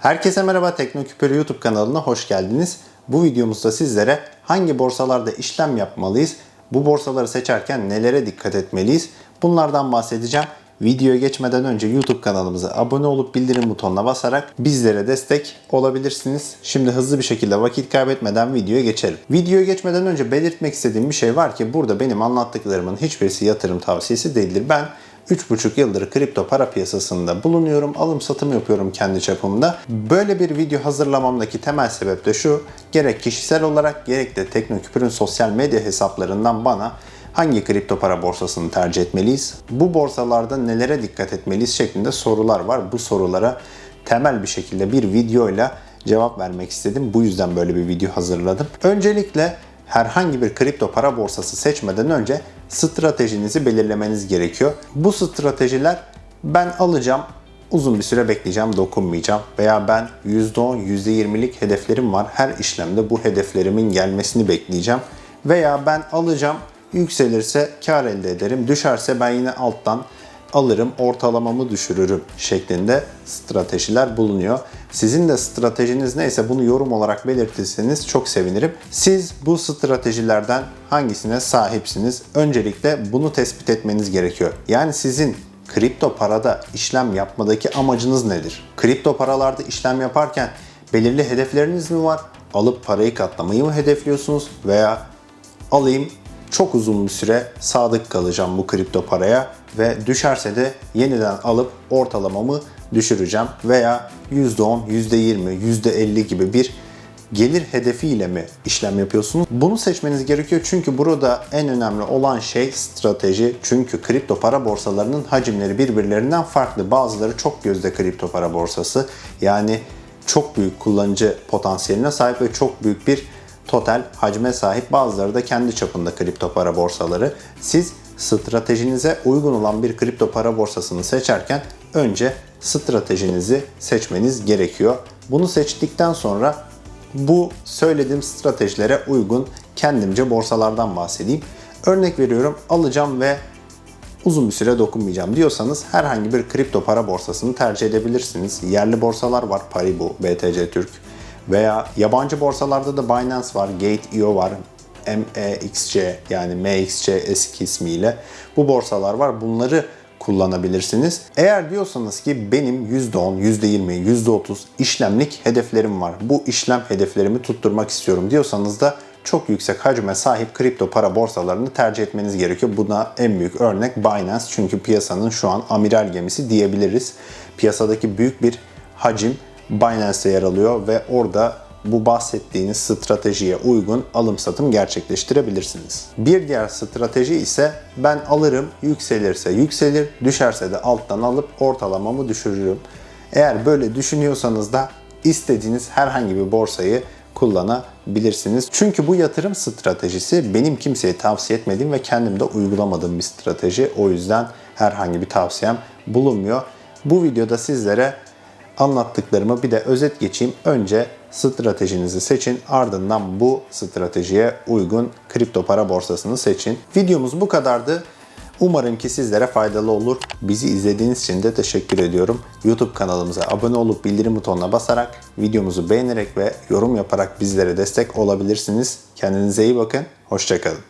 Herkese merhaba Teknoküpür YouTube kanalına hoş geldiniz. Bu videomuzda sizlere hangi borsalarda işlem yapmalıyız, bu borsaları seçerken nelere dikkat etmeliyiz bunlardan bahsedeceğim. Videoya geçmeden önce YouTube kanalımıza abone olup bildirim butonuna basarak bizlere destek olabilirsiniz. Şimdi hızlı bir şekilde vakit kaybetmeden videoya geçelim. Videoya geçmeden önce belirtmek istediğim bir şey var ki burada benim anlattıklarımın hiçbirisi yatırım tavsiyesi değildir. Ben 3,5 yıldır kripto para piyasasında bulunuyorum. Alım satım yapıyorum kendi çapımda. Böyle bir video hazırlamamdaki temel sebep de şu. Gerek kişisel olarak gerek de Teknoküpür'ün sosyal medya hesaplarından bana hangi kripto para borsasını tercih etmeliyiz? Bu borsalarda nelere dikkat etmeliyiz şeklinde sorular var. Bu sorulara temel bir şekilde bir videoyla cevap vermek istedim. Bu yüzden böyle bir video hazırladım. Öncelikle herhangi bir kripto para borsası seçmeden önce stratejinizi belirlemeniz gerekiyor. Bu stratejiler ben alacağım, uzun bir süre bekleyeceğim, dokunmayacağım veya ben %10, %20'lik hedeflerim var. Her işlemde bu hedeflerimin gelmesini bekleyeceğim veya ben alacağım, yükselirse kar elde ederim, düşerse ben yine alttan alırım, ortalamamı düşürürüm şeklinde stratejiler bulunuyor. Sizin de stratejiniz neyse bunu yorum olarak belirtirseniz çok sevinirim. Siz bu stratejilerden hangisine sahipsiniz? Öncelikle bunu tespit etmeniz gerekiyor. Yani sizin kripto parada işlem yapmadaki amacınız nedir? Kripto paralarda işlem yaparken belirli hedefleriniz mi var? Alıp parayı katlamayı mı hedefliyorsunuz veya alayım çok uzun bir süre sadık kalacağım bu kripto paraya ve düşerse de yeniden alıp ortalamamı düşüreceğim veya %10, %20, %50 gibi bir gelir hedefiyle mi işlem yapıyorsunuz? Bunu seçmeniz gerekiyor çünkü burada en önemli olan şey strateji. Çünkü kripto para borsalarının hacimleri birbirlerinden farklı. Bazıları çok gözde kripto para borsası. Yani çok büyük kullanıcı potansiyeline sahip ve çok büyük bir total hacme sahip. Bazıları da kendi çapında kripto para borsaları. Siz stratejinize uygun olan bir kripto para borsasını seçerken önce stratejinizi seçmeniz gerekiyor. Bunu seçtikten sonra bu söylediğim stratejilere uygun kendimce borsalardan bahsedeyim. Örnek veriyorum alacağım ve uzun bir süre dokunmayacağım diyorsanız herhangi bir kripto para borsasını tercih edebilirsiniz. Yerli borsalar var, Paribu, BTC Türk veya yabancı borsalarda da Binance var, Gate.io var, MEXC yani MXC eski ismiyle bu borsalar var. Bunları kullanabilirsiniz. Eğer diyorsanız ki benim %10, %20, %30 işlemlik hedeflerim var. Bu işlem hedeflerimi tutturmak istiyorum diyorsanız da çok yüksek hacme sahip kripto para borsalarını tercih etmeniz gerekiyor. Buna en büyük örnek Binance çünkü piyasanın şu an amiral gemisi diyebiliriz. Piyasadaki büyük bir hacim Binance'te yer alıyor ve orada bu bahsettiğiniz stratejiye uygun alım satım gerçekleştirebilirsiniz. Bir diğer strateji ise ben alırım, yükselirse yükselir, düşerse de alttan alıp ortalamamı düşürürüm. Eğer böyle düşünüyorsanız da istediğiniz herhangi bir borsayı kullanabilirsiniz. Çünkü bu yatırım stratejisi benim kimseye tavsiye etmediğim ve kendim de uygulamadığım bir strateji. O yüzden herhangi bir tavsiyem bulunmuyor. Bu videoda sizlere anlattıklarımı bir de özet geçeyim. Önce stratejinizi seçin. Ardından bu stratejiye uygun kripto para borsasını seçin. Videomuz bu kadardı. Umarım ki sizlere faydalı olur. Bizi izlediğiniz için de teşekkür ediyorum. YouTube kanalımıza abone olup bildirim butonuna basarak, videomuzu beğenerek ve yorum yaparak bizlere destek olabilirsiniz. Kendinize iyi bakın. Hoşçakalın.